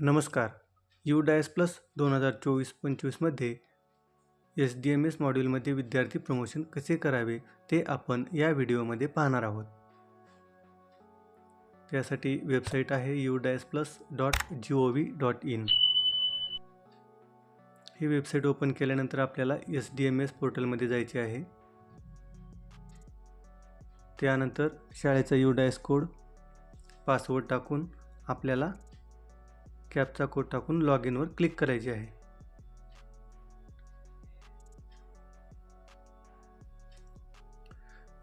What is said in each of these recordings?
नमस्कार. U DISE plus दोन हजार चोवीस पंचवीसमध्ये एस डी एम एस मॉड्यूलमध्ये विद्यार्थी प्रमोशन कसे करावे ते आपण या व्हिडिओमध्ये पाहणार आहोत. त्यासाठी वेबसाईट आहे U DISE plus dot G O V dot in. He website open केल्यानंतर आपल्याला एस डी एम एस पोर्टलमध्ये जायचे आहे. त्यानंतर शाळेचा यू डायस कोड पासवर्ड टाकून आपल्याला कॅपचा कोड टाकून लॉग इनवर क्लिक करायचे आहे.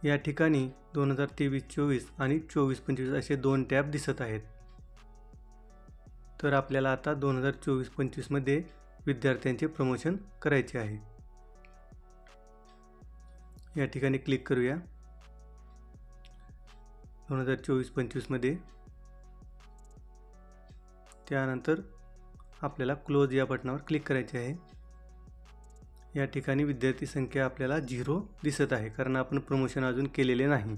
या ठिकाणी दोन हजार तेवीस चोवीस आणि चोवीस पंचवीस असे दोन टॅब दिसत आहेत. तर आपल्याला आता दोन हजार चोवीस पंचवीसमध्ये विद्यार्थ्यांचे प्रमोशन करायचे आहे. या ठिकाणी क्लिक करूया. दोन हजार चोवीस पंचवीसमध्ये त्यानंतर आपल्याला क्लोज या बटनावर क्लिक करायचे आहे. या ठिकाणी विद्यार्थी संख्या आपल्याला झिरो दिसत आहे कारण आपण प्रमोशन अजून केलेले नाही.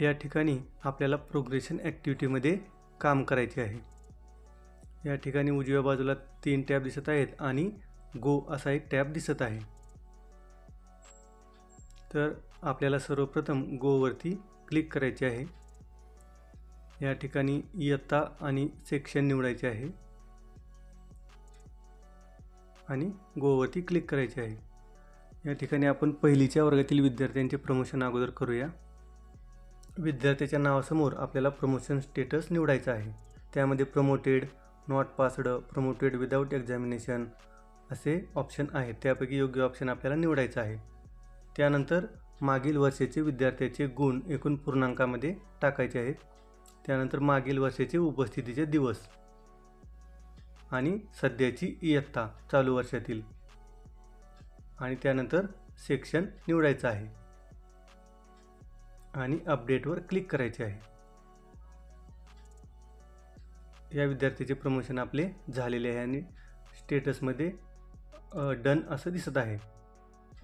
या ठिकाणी आपल्याला प्रोग्रेशन ॲक्टिव्हिटीमध्ये काम करायचे आहे. या ठिकाणी उजव्या बाजूला तीन टॅब दिसत आहेत आणि गो असा एक टॅब दिसत आहे. तर आपल्याला सर्वप्रथम गोवरती क्लिक करायचे आहे. या ठिकाणी इयत्ता आणि सेक्शन निवडायचे आहे. आणि गोवरती क्लिक करायचे आहे. या ठिकाणी आपण पहिलीच्या वर्गातील विद्यार्थ्यांचे प्रमोशन अगोदर करूया. विद्यार्थ्याच्या नावासमोर आपल्याला प्रमोशन स्टेटस निवडायचं आहे. त्यामध्ये promoted not passed promoted without examination असे ऑप्शन आहेत. त्यापैकी योग्य ऑप्शन आपल्याला निवडायचं आहे. त्यानंतर मागील वर्षाचे विद्यार्थ्याचे गुण एकूण पूर्णांकामध्ये टाकायचे आहेत. त्यानंतर मागील वर्षाचे उपस्थितीचे दिवस. आणि सध्याची इयत्ता चालू वर्षातील. आणि त्यानंतर सेक्शन निवडायचं आहे. आणि अपडेटवर क्लिक करायचे आहे. या विद्यार्थ्याचे प्रमोशन आपले झालेले आहे आणि स्टेटसमध्ये डन असं दिसत आहे.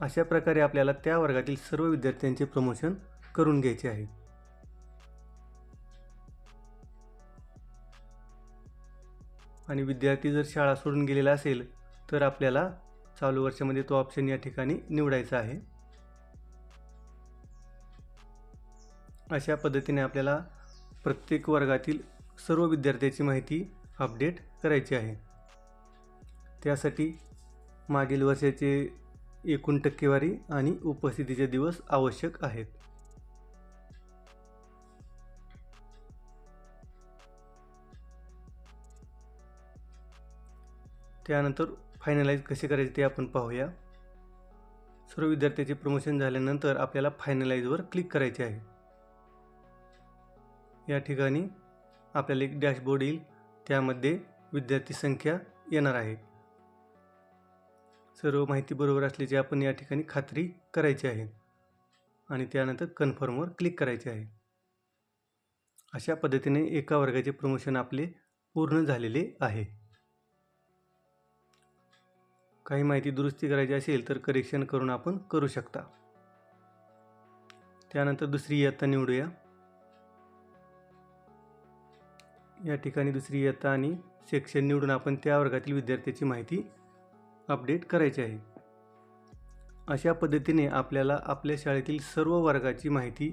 अशा प्रकारे आपल्याला त्या वर्गातील सर्व विद्यार्थ्यांचे प्रमोशन करून घ्यायचे आहे. आणि विद्यार्थी जर शाळा सोडून गेलेला असेल तर आपल्याला चालू वर्षामध्ये तो ऑप्शन या ठिकाणी निवडायचा आहे. अशा पद्धतीने आपल्याला प्रत्येक वर्गातील सर्व विद्यार्थ्याची माहिती अपडेट करायची आहे. त्यासाठी मागील वर्षाचे एकूण टक्केवारी आणि उपस्थितीचे दिवस आवश्यक आहेत. त्यानंतर फायनलाईज कसे करायचे ते आपण पाहूया. सर्व विद्यार्थ्याचे प्रमोशन झाल्यानंतर आपल्याला फायनलाईजवर क्लिक करायचे आहे. या ठिकाणी आपल्याला एक डॅशबोर्ड येईल. त्यामध्ये विद्यार्थी संख्या येणार आहे. सर्व माहिती बरोबर असल्याची आपण या ठिकाणी खात्री करायची आहे. आणि त्यानंतर कन्फर्मवर क्लिक करायचे आहे. अशा पद्धतीने एका वर्गाचे प्रमोशन आपले पूर्ण झालेले आहे. काही माहिती दुरुस्ती करायची असेल तर करेक्शन करून आपण करू शकता. त्यानंतर दुसरी इयत्ता निवडूया. या ठिकाणी दुसरी इयत्ता आणि सेक्शन निवडून आपण त्या वर्गातील विद्यार्थ्याची माहिती अपडेट करायची आहे. अशा पद्धतीने आपल्याला आपल्या शाळेतील सर्व वर्गाची माहिती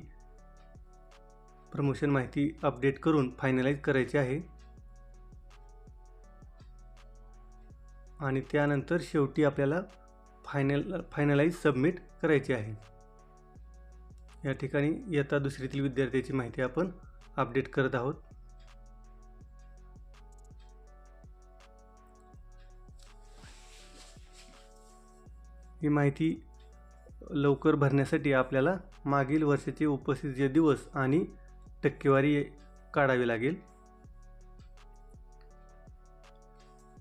प्रमोशन माहिती अपडेट करून फायनलाईज करायची आहे. आणि त्यानंतर शेवटी आपल्याला फायनल फायनलाईज सबमिट करायची आहे. या ठिकाणी इयत्ता दुसरीतील विद्यार्थ्याची माहिती आपण अपडेट करत आहोत. ही माहिती लवकर भरण्यासाठी आपल्याला मागील वर्षाचे उपस्थितीचे दिवस आणि टक्केवारी काढावी लागेल.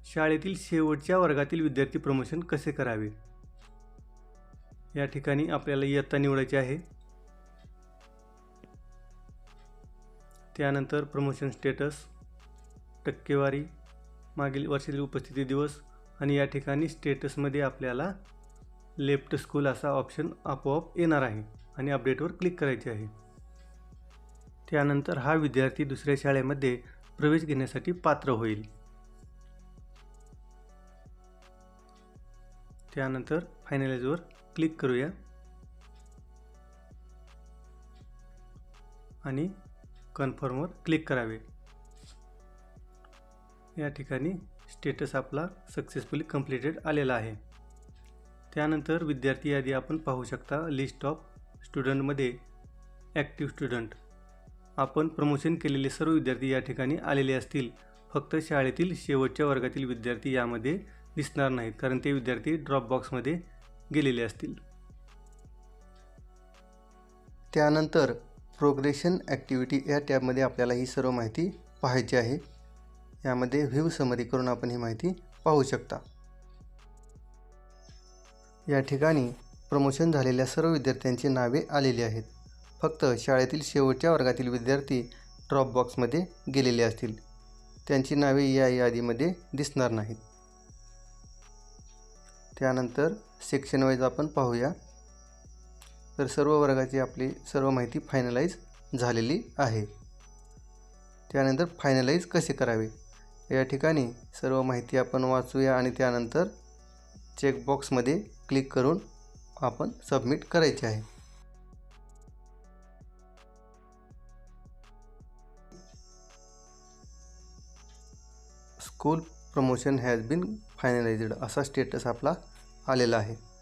शाळेतील शेवटच्या वर्गातील विद्यार्थी प्रमोशन कसे करावे? या ठिकाणी आपल्याला इयत्ता निवडायची आहे. त्यानंतर प्रमोशन स्टेटस टक्केवारी मागील वर्षातील उपस्थिती दिवस आणि या ठिकाणी स्टेटसमध्ये आपल्याला लेफ्ट स्कूल असा ऑप्शन आपोआप येणार आहे आणि अपडेटवर क्लिक करायचे आहे. त्यानंतर हा विद्यार्थी दुसऱ्या शाळेमध्ये प्रवेश घेण्यासाठी पात्र होईल. त्यानंतर फायनलाइजवर क्लिक करूया. आणि कन्फर्मवर क्लिक करावे. या ठिकाणी स्टेटस आपला सक्सेसफुली कंप्लीटेड आलेला आहे. त्यानंतर विद्यार्थी यादी आपण पाहू शकता लिस्ट ऑफ स्टुडंटमध्ये ॲक्टिव्ह स्टुडंट आपण प्रमोशन केलेले सर्व विद्यार्थी या ठिकाणी आलेले असतील. फक्त शाळेतील शेवटच्या वर्गातील विद्यार्थी यामध्ये दिसणार नाहीत कारण ते विद्यार्थी ड्रॉपबॉक्समध्ये गेलेले असतील. त्यानंतर प्रोग्रेशन ॲक्टिव्हिटी या टॅबमध्ये आपल्याला ही सर्व माहिती पाहायची आहे. यामध्ये व्ह्यू समरी करून आपण ही माहिती पाहू शकता. या ठिकाणी प्रमोशन झालेल्या सर्व विद्यार्थ्यांची नावे आलेली आहेत. फक्त शाळेतील शेवटच्या वर्गातील विद्यार्थी ड्रॉपबॉक्समध्ये गेलेले असतील. त्यांची नावे या यादीमध्ये दिसणार नाहीत. त्यानंतर सेक्शन वाईज आपण पाहूया. तर सर्व वर्गाची आपली सर्व माहिती फायनलाइज झालेली आहे. त्यानंतर फायनलाइज कसे करावे? या ठिकाणी सर्व माहिती आपण वाचूया आणि त्यानंतर चेकबॉक्समध्ये क्लिक करून आपण सबमिट करायचे आहे. School promotion has been finalised असा स्टेटस आपला आलेला आहे.